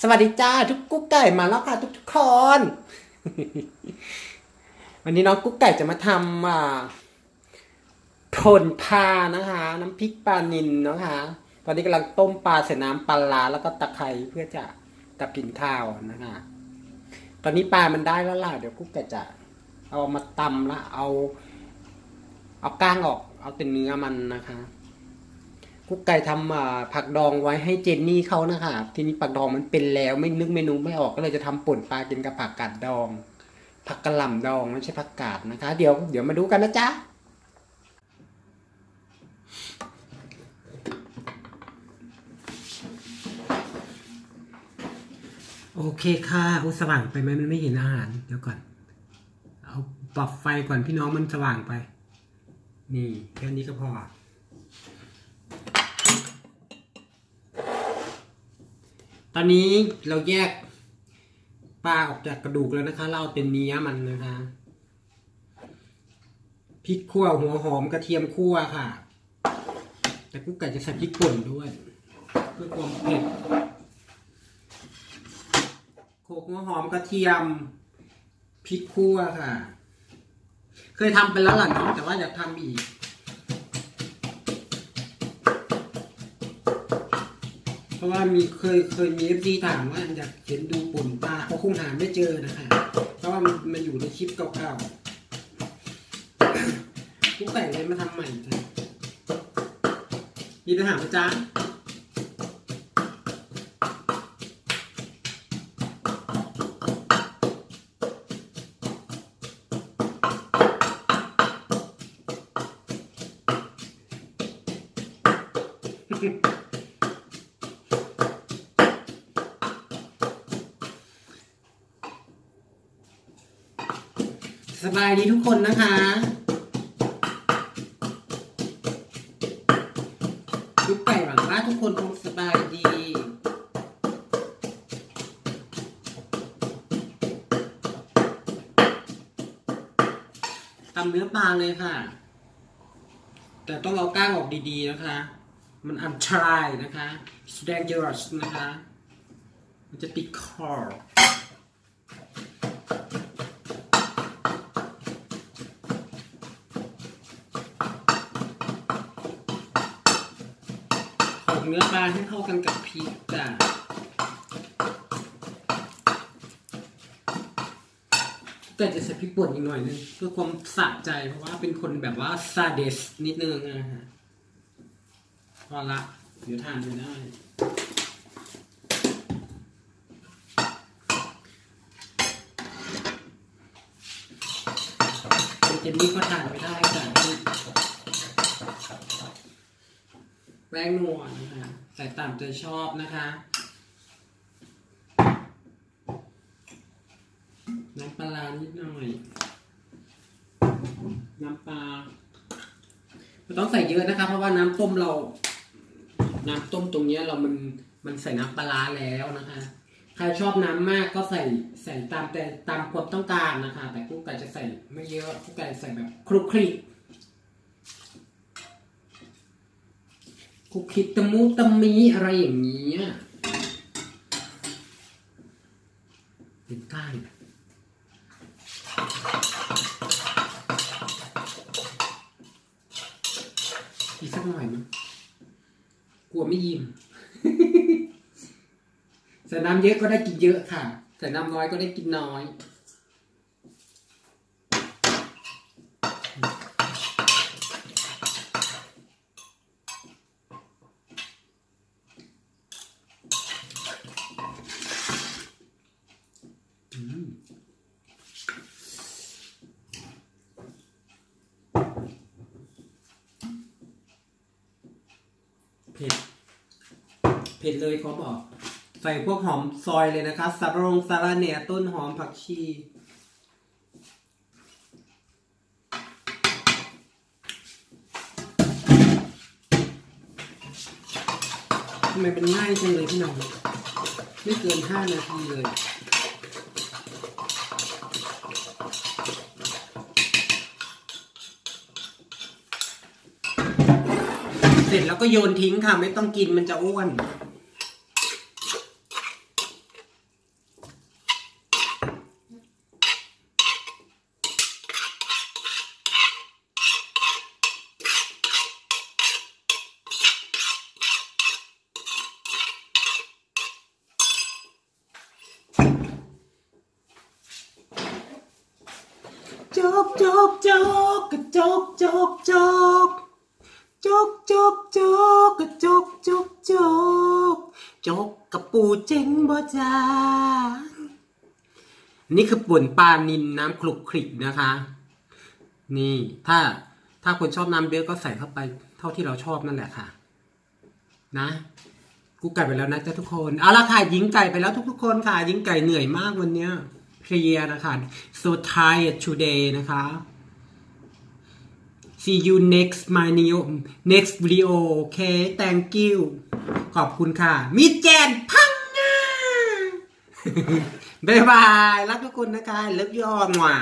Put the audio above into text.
สวัสดีจ้าทุกกุ๊กไก่มาแล้วค่ะทุกทุกคน วันนี้น้องกุ๊กไก่จะมาทำอ่าผลพานะคะ น้ำพริกปลานิลนนะคะ ตอนนี้กำลังต้มปลาใส่น้ำปลาร้าแล้วก็ตะไคร้เพื่อจะดับกลิ่นข้าวนะคะ ตอนนี้ปลามันได้แล้วล่ะเดี๋ยวกุ๊กไก่จะเอามาตำละเอา เอาก้างออก เอาแต่เนื้อมันนะคะ กุ๊กไก่ทำอ่าผักดองไว้ให้เจนนี่เขานะคะทีนี้ผักดองมันเป็นแล้ว ไม่นึกเมนูไม่ออกก็เลยจะทำป่นปลากินกับผักกาดดอง ผักกะหล่ำดองไม่ใช่ผักกาดนะคะ เดี๋ยวเดี๋ยวมาดูกันนะจ๊ะโอเคค่ะอ้สว่างไปไหมมันไม่เห็นอาหาร เดี๋ยวก่อน เอาปรับไฟก่อนพี่น้องมันสว่างไป นี่แค่นี้ก็พอ ตอนนี้เราแยกปลาออกจากกระดูกแล้วนะคะ เราเอาเป็นเนื้อมันนะคะพริกขั่วหัวหอมกระเทียมคั่วค่ะ แต่กุ๊กไก่จะใส่พริกป่นด้วย เพื่อความเผ็ดโขกหัวหอมกระเทียมพริกคั่วค่ะ เคยทำไปแล้วหล่ะน้องแต่ว่าอยากทำอีก ราะว่ามีเคยเคยมีเอฟซีถามว่าอยากเห็นดูปุ่นปลาเขาคงหาไม่เจอนะคะ เพราะว่ามันมันอยู่ในคลิปเก่าๆทุกแต่งเลยมาทำใหม่จ้ะมีปัญหาไหมจ๊ะ สบายดีทุกคนนะคะ ทุกไก่หวังว่าทุกคนคงสบายดีตำเนื้อปลาเลยค่ะ แต่ต้องเอาก้างออกดีๆนะคะ มันอันตรายนะคะ แสดงเจอร์สนะคะ มันจะติดคอ กเนื้อปลาให้เข้ากันกับพริกจ้ะแต่จะใส่พริกป่นอีกหน่อยนึงเพื่อความสะใจเพราะว่าเป็นคนแบบว่าซาเดสนิดนึงนะฮะพอละ เดี๋ยวทานไม่ได้ เจนนี่ก็ทานไม่ได้แต่แป้งนัวนะคะใส่ตามใจชอบนะคะ น้ำปลานิดหน่อย น้ำปลาไม่ต้องใส่เยอะนะคะ เพราะว่าน้ำต้มเรา น้ำต้มตรงนี้เรามันมันใส่น้ำปลาร้าแล้วนะคะใครชอบน้ำมากก็ใส่ใส่ตามแต่ตามความต้องการนะคะ แต่กุ๊กไก่จะใส่ไม่เยอะกุ๊กไก่ใส่แบบคลุกคลิก คุกคลิกตะมูตะมีอะไรอย่างเงี้ยเป็นก้อีกสักหน่อยมั้ยกลัวไม่ยิ้มใส่น้ำเยอะก็ได้กินเยอะค่ะใส่น้ำน้อยก็ได้กินน้อย อืม เผ็ด เผ็ดเลยเขาบอก ใส่พวกหอมซอยเลยนะคะสารงสาระเนียต้นหอมผักชีทำไมเป็นง่ายจังเลยพี่น้อง ไม่เกินห้านาทีเลย เสร็จแล้วก็โยนทิ้งค่ะ ไม่ต้องกินมันจะอ้วนจบจบจบกระจบจบจบ จกโจกโจกกระจกโจกโจกจกกระปูเจ๋งบ่จ้านี่คือป่วนปลานินน้ำคลุกคลิกนะคะ นี่ถ้าถ้าคนชอบน้ำเยอะก็ใส่เข้าไป เท่าที่เราชอบนั่นแหละค่ะ นะกูไก่ไปแล้วนะจ๊ะทุกคนเอาละค่ะยิงไก่ไปแล้วทุกๆคนค่ะยิงไก่เหนื่อยมากวันเนี้ยเพลียนะคะ so tired today นะคะ see you next my new next video okay thank you ขอบคุณค่ะ มิเจนพังงาบายบาย รักทุกคนนะคะเลิฟยอมว่ะ